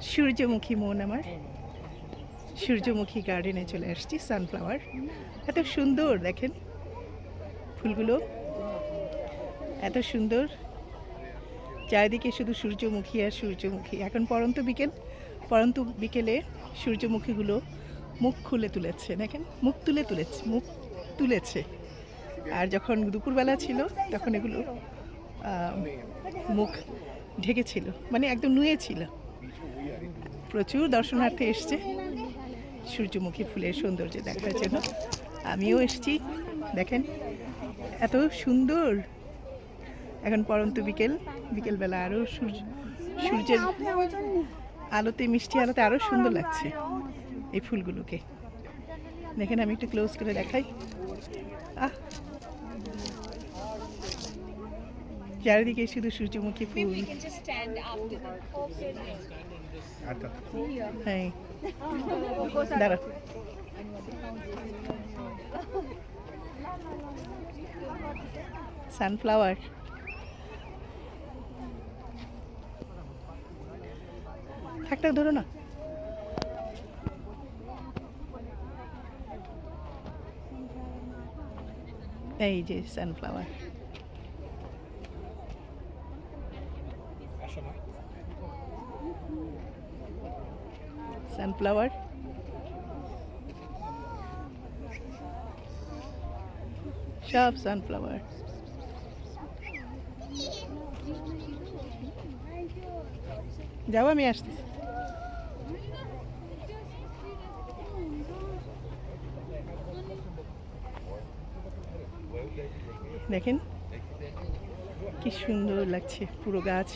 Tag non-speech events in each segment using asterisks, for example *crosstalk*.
সূর্যমুখী মন আমার। সূর্যমুখী গার্ডেনে চলে আসছি সানফ্লাওয়ার এত সুন্দর, দেখেন ফুলগুলো। এত সুন্দর। চারিদিকে শুধু সূর্যমুখী আর সূর্যমুখী। এখন পরন্ত বিকেল, পরন্ত বিকেলে সূর্যমুখীগুলো মুখ খুলে তুলেছে, দেখেন? মুখ তুলে তুলেছে, মুখ তুলেছে। আর যখন দুপুরবেলা ছিল, তখন এগুলো মুখ ঢেকেছিল মানে একদম নুয়ে ছিল। প্রচুর দর্শনার্থী এসছে। সূর্যমুখী ফুলের সৌন্দর্য দেখার জন্য। আমিও এসছি। দেখেন, এত সুন্দর। এখন পরন্ত বিকেল। বিকেলবেলা আরও সূর্য সূর্যের আলোতে, মিষ্টি আলোতে আরও সুন্দর লাগছে এই ফুলগুলোকে। দেখেন, আমি একটু ক্লোজ করে দেখাই। আহ! চারিদিকে শুধু সূর্যমুখী ফুল। the হ্যাঁ। *laughs* দাঁড়া। সানফ্লাওয়ার থাকটা ধরো না। এই যে সানফ্লাওয়ার সানফ্লাওয়ার সব সানফ্লাওয়ার যাও আমি আসতেছি দেখেন কি সুন্দর লাগছে পুরো গাছ।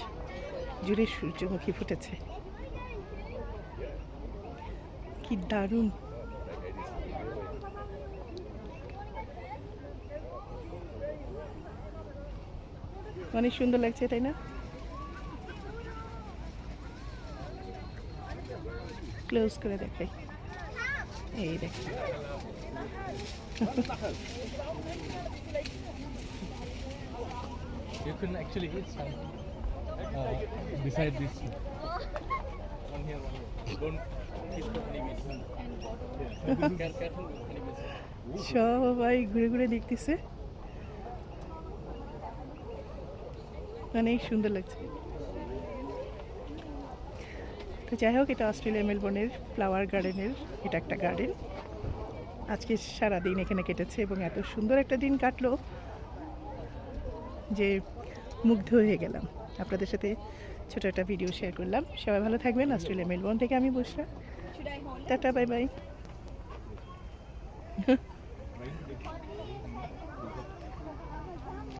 জুড়ে সূর্যমুখী ফুটেছে। কি দারুণ। অনেক সুন্দর লাগছে তাই না? ক্লোজ করে দেখাই। এই দেখ। You can actually eat some uh, with honeybees. সবাই ঘুরে ঘুরে দেখতেছে। অনেক সুন্দর লাগছে। তো যাই হোক, এটা অস্ট্রেলিয়া মেলবোর্নের ফ্লাওয়ার গার্ডেনের, এটা একটা গার্ডেন। আজকে সারাদিন এখানে কেটেছে এবং এত সুন্দর একটা দিন কাটলো যে মুগ্ধ হয়ে গেলাম। আপনাদের সাথে ছোট একটা ভিডিও শেয়ার করলাম। সবাই ভালো থাকবেন। অস্ট্রেলিয়া মেলবোর্ন থেকে আমি বসলাম? Tata bye bye